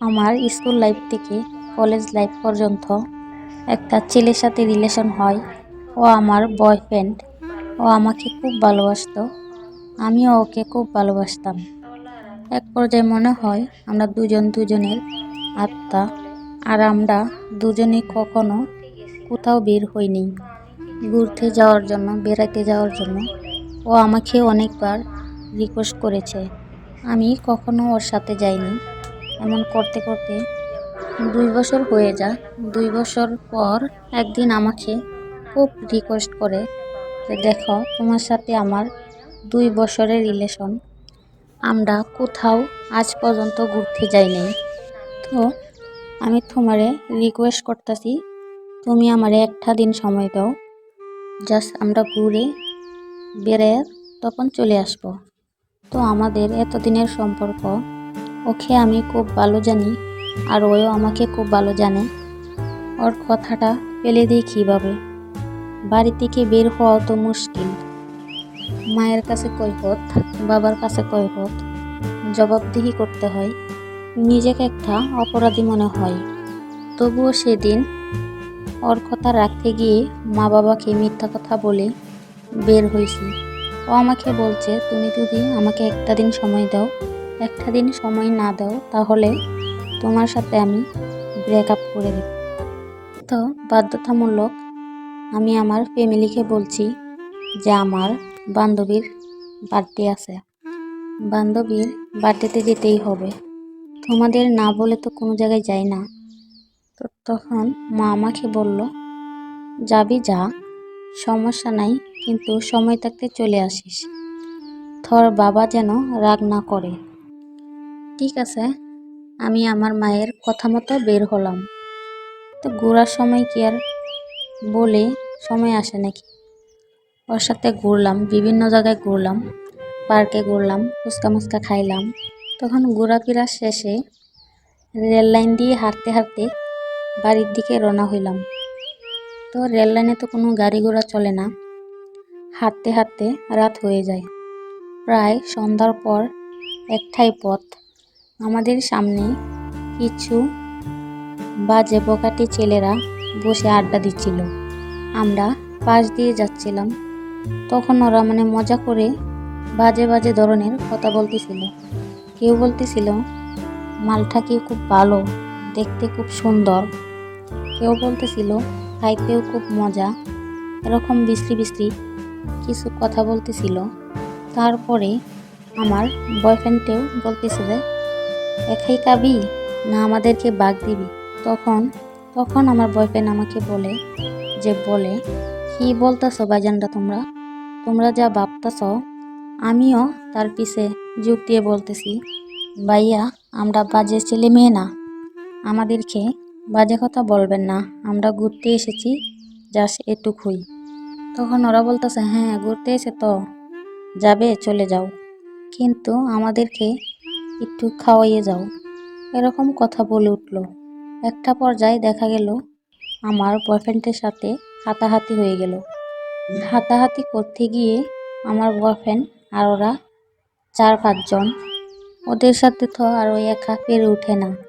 আমার school life থেকে college life পর্যন্ত একটা ছেলের সাথে রিলেশন হয়। ও আমার বয়ফ্রেন্ড ও আমাকে খুব ভালোবাসতো। আমিও ওকে খুব ভালোবাসতাম। এক পর্যায়ে মনে হয় আমরা দুজন দুজনের আত্মা। আর আমরা দুজনে কখনো কোথাও বের হইনি। ঘুরতে যাওয়ার জন্য বেড়াতে যাওয়ার জন্য ও আমাকে অনেকবার রিকোয়েস্ট করেছে। আমি কখনো ওর সাথে যাইনি। এমন করতে করতে দুই বছর হয়ে যায়। দুই বছর পর একদিন আমাকে খুব রিকোয়েস্ট করে যে, দেখো, তোমার সাথে আমার দুই বছরের রিলেশন আমরা কোথাও আজ পর্যন্ত ঘুরতে যাইনি। তো আমি তোমারে রিকোয়েস্ট করতেছি, তুমি আমারে একটা দিন সময় দাও। জাস্ট আমরা ঘুরে বেড়ে তখন চলে আসব। তো আমাদের এতদিনের সম্পর্ক ওকে আমি খুব ভালো জানি, আর ওও আমাকে খুব ভালো জানে। ওর কথাটা ফেলে দিই কীভাবে? বাড়ি থেকে বের হওয়া তো মুশকিল। মায়ের কাছে কৈফত, বাবার কাছে কৈফত, জবাবদিহি করতে হয়। নিজেকে একটা অপরাধী মনে হয়। তবুও সেদিন ওর কথা রাখতে গিয়ে মা বাবাকে মিথ্যা কথা বলে বের হয়েছি। ও আমাকে বলছে, তুমি যদি আমাকে একটা দিন সময় দাও একটা দিন সময় না দাও, তাহলে তোমার সাথে আমি ব্রেকআপ করে দেব। তো বাধ্যতামূলক আমি আমার ফ্যামিলিকে বলছি যে আমার বান্ধবীর বার্থডে আছে। বান্ধবীর বার্থডেতে যেতেই হবে। তোমাদের না বলে তো কোনো জায়গায় যাই না। তো তখন মা আমাকে বলল, যাবি যা, সমস্যা নাই, কিন্তু সময় থাকতে চলে আসিস। থর বাবা যেন রাগ না করে। ঠিক আছে, আমি আমার মায়ের কথা মতো বের হলাম। তো ঘোরার সময় কি আর বলে সময় আসে নাকি? ওর সাথে ঘুরলাম, বিভিন্ন জায়গায় ঘুরলাম, পার্কে ঘুরলাম, ফুচকা মুচকা খাইলাম। তখন ঘোরাফেরা শেষে রেল লাইন দিয়ে হাঁটতে হাঁটতে বাড়ির দিকে রওনা হইলাম। তো রেল লাইনে তো কোনো গাড়ি ঘোড়া চলে না। হাঁটতে হাঁটতে রাত হয়ে যায়। প্রায় সন্ধ্যার পর একটাই পথ আমাদের সামনে কিছু বাজে বকাটি ছেলেরা বসে আড্ডা দিচ্ছিল। আমরা পাশ দিয়ে যাচ্ছিলাম। তখন ওরা মানে মজা করে বাজে বাজে ধরনের কথা বলতেছিল। কেউ বলতেছিল, মালটা কি খুব ভালো, দেখতে খুব সুন্দর। কেউ বলতেছিল, খাইতেও খুব মজা। এরকম বিশ্রী বিশ্রী কিছু কথা বলতেছিল। তারপরে আমার বয়ফ্রেন্ডেও বলতেছিল একাই খাবি না আমাদেরকে বাগ দিবি। তখন তখন আমার বয়ফ্রেন্ড আমাকে বলে, যে বলে, কি বলতেছো বাজানরা তোমরা? তোমরা যা ভাবতেছ, আমিও তার পিছে যুগ দিয়ে বলতেছি, ভাইয়া, আমরা বাজে ছেলে মেয়ে না। আমাদেরকে বাজে কথা বলবেন না। আমরা ঘুরতে এসেছি, জাস্ট এটুকুই। তখন ওরা বলতেছে হ্যাঁ ঘুরতে এসে তো যাবে, চলে যাও। কিন্তু আমাদেরকে একটু খাওয়াইয়ে যাও। এরকম কথা বলে উঠল। একটা পর্যায়ে দেখা গেল, আমার বয়ফ্রেন্ডের সাথে হাতাহাতি হয়ে গেল। হাতাহাতি করতে গিয়ে আমার বয়ফ্রেন্ড আর ওরা চার পাঁচজন ওদের সাথে তো আর ওই একা পেরে ওঠে না।